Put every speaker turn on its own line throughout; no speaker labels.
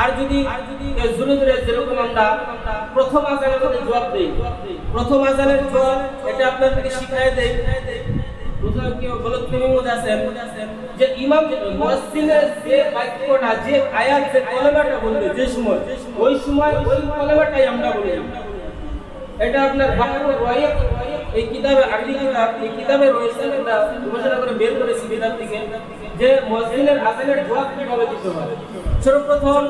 আর যদি কেউ জোরে জোরে যেরকম আমরা প্রথম আজানের মধ্যে জবাব দেই প্রথম আজানের জবাব এটা আপনাদেরকে শিখাই দেয় যে ইমাম যে বাক্যটা যে আয়াত যে কলেমাটা বলবে যে সময় ওই সময় ওই কলেমাটাই আমরা বলি। এটা আপনার এই কিতাবে এই কিতাবে রয়েছে এটা গবেষণা করে বের করেছি কিতাব থেকে যে মুয়াজ্জিনের আজানের জবাব কীভাবে দিতে হয়। সর্বপ্রথম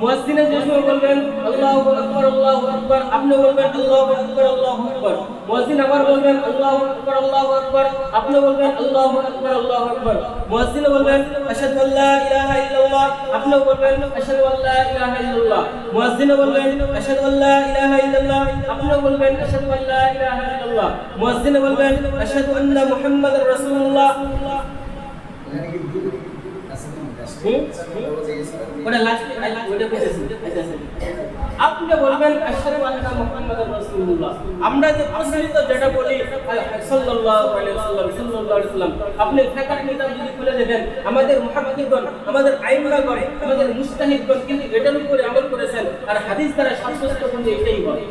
মুয়াজ্জিনের যে সময় বলবেন, আল্লাহু আকবার আল্লাহু আকবার। আপনি বলবেন, আল্লাহু আকবার আল্লাহু আকবার। মুয়াজ্জিন আবার বলবেন, আল্লাহু আকবার আল্লাহু আকবার। আপনি বলবেন, আল্লাহু আকবার আল্লাহু আকবার। মুয়াজ্জিন বলবেন, আশহাদু আল্লা ইলাহা ইল্লাল্লাহ। আপনি বলবেন, আশহাদু আল্লা ইলাহা ইল্লাল্লাহ। মুয়াজ্জিন বলবেন, আশহাদু আল্লা ইলাহা ইল্লাল্লাহ। আপনি বলবেন, আশহাদু আল্লা ইলাহা ইল্লাল্লাহ। মুয়াজ্জিন বলবেন, আশহাদু আন্না মুহাম্মাদার রাসূলুল্লাহ। আপনি বলবেন আমরা যে যেটা বলি আপনি যদি খুলে আমাদের আমাদের আমাদের মুস্তাহিদগণ কিন্তু এটার উপরে আমল করেছেন, আর হাদিস এটাই বলে।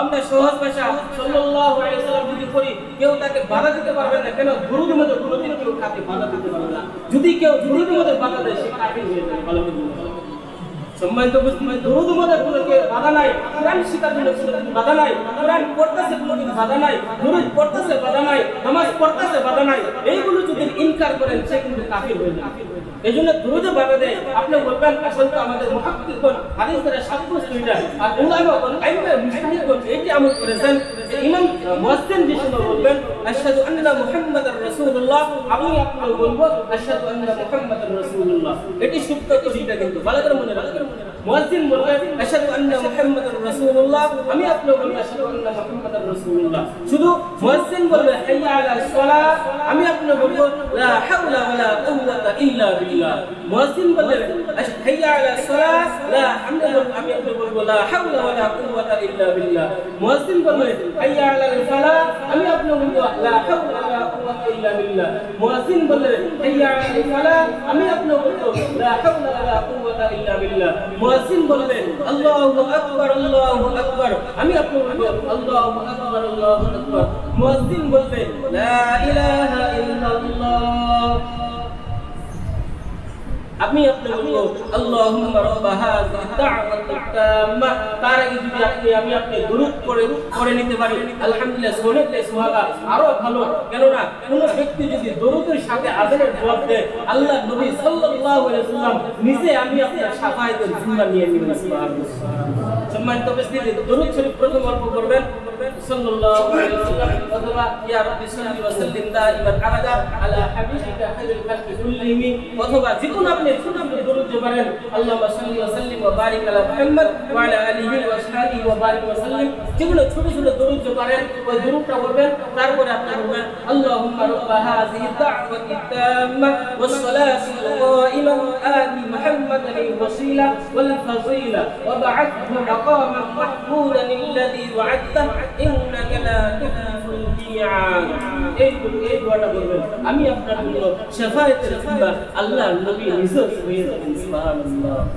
আমরা সহজ ভাষা, সাল্লাল্লাহু যদি করি, কেউ তাকে বাধা দিতে পারবে না, কেন? কোনোদিন কেউ তাকে বাধা দিতে পারবে না। যদি কেউ গুরুর মধ্যে বাধা দেয়, সে কাফির হয়ে যাবে। ভালো সম্মানিত উপস্থিতি, দরুদ কে বাধা নাই, কোরআন কোনো বাধা নাই, কোরআন পড়তেছে কোনো বাধা নাই দরুদ পড়তেছে বাধা নাই, নামাজ পড়তেছে বাধা নাই, এইগুলো যদি ইনকার করেন, সে কিন্তু কাফির হয়ে যাবে। এই জন্য দরুদে বাধা দেয়, আপনি বলবেন, আসলে তো আমাদের মুহাক্কিকুন হাদিস সাব্যস্ত এটা আর উলামাগণ আইমা মুস্তাহিদগণ এটি আমল করেছেন। ইমাম মুয়াজ্জিন যে বলবেন, আশহাদু আন্না মুহাম্মাদার রাসূলুল্লাহ। আমি আপনাকে বলব, আশহাদু আন্না মুহাম্মাদার রাসূলুল্লাহ। এটি সত্য কথা কিন্তু ভালো করে মনে রাখবেন। মুয়াজ্জিন বলবেন, আশহাদু আন্না মুহাম্মাদার রাসূলুল্লাহ, আমি আপনাকে সালাহ, আমি আপনাকে বলব, লা হাওলা ইল্লা বিল্লাহ। মুয়াজ্জিন বলব হাইয়া আলা সালাহ আমি আপনাকে বলব আমি আপনার বলব লা হাওলা ওয়ালা কুওয়াতা ইল্লা বলবেন আমি আপনি বলব আল্লাহুম্মা রাব্বা হাযিহি দা'ওয়াতি তাম্মা। তার আগে যদি আপনি আমি আপনি দুরূদ করে করে নিতে পারি, আলহামদুলিল্লাহ সুবহানাল্লাহ সুবহানা আরও ভালো। কেন না কোন ব্যক্তি যদি দরুদের সাথে আজানের জবাব দেয় আল্লাহ নবী সাল্লাল্লাহু আলাইহি ওয়াসাল্লাম নিজে আমি আপনার শাফায়াতের জিম্মা নিয়ে নেবেন, সুবহানাল্লাহ। সম্মানিত উপস্থিতি, দরুদ শরীফ প্রথম অল্প করবেন সাল্লিম কুল্লিহিম অথবা যে কোনো আপনি ছোট আপনি দরুদ যে পারেন আল্লাহুম্মা সাল্লি ওয়া সাল্লিম ওয়া বারিক আলা মুহাম্মদ ওয়া আলা আলিহি ওয়া আসহাবিহি ওয়া বারিক ওয়া সাল্লিম যেগুলো ছোট ছোট দরুদ যে পারেন ওই দরুদটা বলবেন তারপরে আপনি বলবেন আল্লাহুম্মা রাব্বা হাযিহি দা'ওয়াতি তাম্মা ওয়াস সালাতি القائمة آت محمدا الوسيلة والفضيلة وبعثه مقاما محمودا الذي وعدته إنك لا تخلف الميعاد এই এই দোয়াটা বলবেন আমি আপনার জন্য শেফায়েতের জিম্মা আল্লাহ নবী নিজে হয়ে যাবেন সুবহানাল্লাহ